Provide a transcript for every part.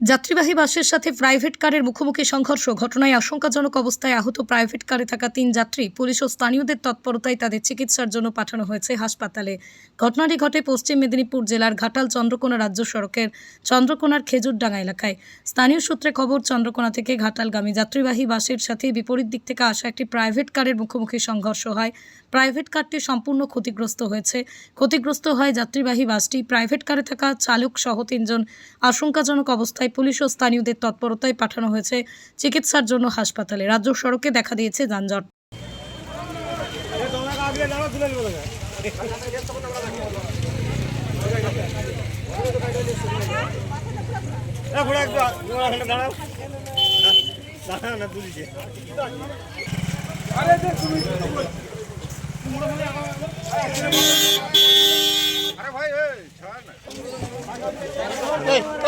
যাত্রীবাহী বাসের সাথে প্রাইভেট কারের মুখোমুখি সংঘর্ষ, ঘটনায় আশঙ্কাজনক অবস্থায় আহত প্রাইভেট কারে থাকা তিন যাত্রী। পুলিশ ও স্থানীয়দের তৎপরতায় তাদের চিকিৎসার জন্য পাঠানো হয়েছে হাসপাতালে। ঘটনাটি ঘটে পশ্চিম মেদিনীপুর জেলার ঘাটাল চন্দ্রকোনা রাজ্য সড়কের চন্দ্রকোনার খেজুরডাঙ্গা এলাকায়। স্থানীয় সূত্রে খবর, চন্দ্রকোনা থেকে ঘাটালগামী যাত্রীবাহী বাসের সাথে বিপরীত দিক থেকে আসা একটি প্রাইভেট কারের মুখোমুখি সংঘর্ষ হয়। প্রাইভেট কারটি সম্পূর্ণ ক্ষতিগ্রস্ত হয়েছে। ক্ষতিগ্রস্ত হয় যাত্রীবাহী বাসটি। প্রাইভেট কারে থাকা চালক সহ তিনজন আশঙ্কাজনক অবস্থায় পুলিশ ও স্থানীয়দের তৎপরতায় পাঠানো হয়েছে চিকিৎসার জন্য হাসপাতালে রাজ্য সড়কে দেখা দিয়েছে যানজট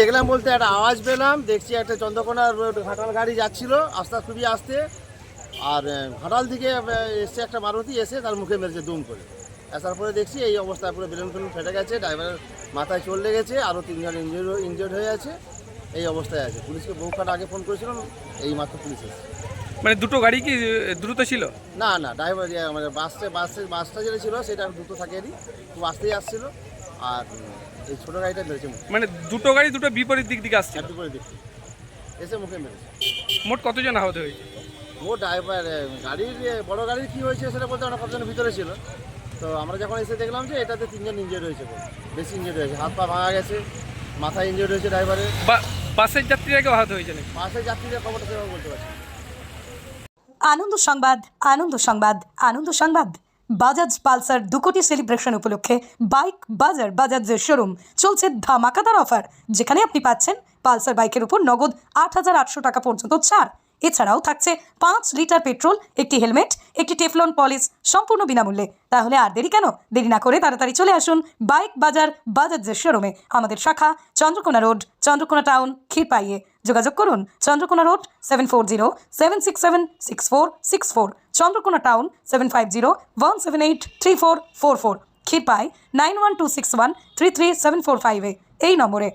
দেখলাম বলতে একটা আওয়াজ পেলাম, দেখছি একটা চন্দ্রকোনার রোড, ঘাটাল গাড়ি যাচ্ছিল আস্তে খুবই আসতে। আর ঘাটাল দিকে এসছে একটা মারুতি, এসে তার মুখে মেরেছে, দুম করে। আসার পরে দেখছি এই অবস্থায় পুরো বেলুন ফেলুন ফেটে গেছে ড্রাইভারের মাথায় চোট লেগেছে আরও তিনজন ইনজিওর ইনজিওর্ড হয়ে আছে। এই অবস্থায় আছে। পুলিশকে বহুখান আগে ফোন করেছিলাম এই মাত্র পুলিশ এসেছে। মানে দুটো গাড়ি কি দ্রুত ছিল? না না ড্রাইভার মানে বাসে বাসে বাসটা যেটা ছিল সেটা দ্রুত থাকেনি খুব আসতেই আসছিল। আর এই ছোটো গাড়িটা মেরেছে মানে দুটো গাড়ি দুটো বিপরীত দিক দিকে আসছে একটু দিক। এসে মুখে মেরেছে। মোট কতজন আহত হয়েছে? ও ড্রাইভার গাড়ির বড় গাড়ির কি হয়েছে সেটা বলতে আমরা কতজনের ভিতরে ছিল। তো আমরা যখন এসে দেখলাম যে এটাতে তিনজন ইঞ্জিয়ার হয়েছে বেশি ইঞ্জিয়ার হয়েছে। হাত পা ভাঙা গেছে মাথায় ইঞ্জিয়ার হয়েছে ড্রাইভারের বাসের যাত্রীরা কেউ আহত হয়েছে নাকি? পাশে যাত্রীদের খবরটা সেভাবে বলতে পারছি? আনন্দ সংবাদ আনন্দ সংবাদ আনন্দ সংবাদ। বাজাজ পালসার দু কোটি সেলিব্রেশন উপলক্ষে বাইক বাজার বাজাজের শোরুম চলছে ধামাকাদার অফার যেখানে আপনি পাচ্ছেন পালসার বাইকের উপর নগদ আট হাজার আটশো টাকা পর্যন্ত ছাড়। এছাড়াও থাকছে পাঁচ লিটার পেট্রোল, একটি হেলমেট, একটি টেফলন পলিশ সম্পূর্ণ বিনামূল্যে। তাহলে আর দেরি কেন? দেরি না করে তাড়াতাড়ি চলে আসুন বাইক বাজার বাজাজের শোরুমে আমাদের শাখা চন্দ্রকোনা রোড, চন্দ্রকোনা টাউন, ক্ষীরপাইয়ে। যোগাযোগ করুন Chandrakona road seven four zero seven six seven six four six four Chandrakona town seven five zero one seven eight three four four four Kshirpai nine one two six one three three seven four ফাইভে এই নম্বরে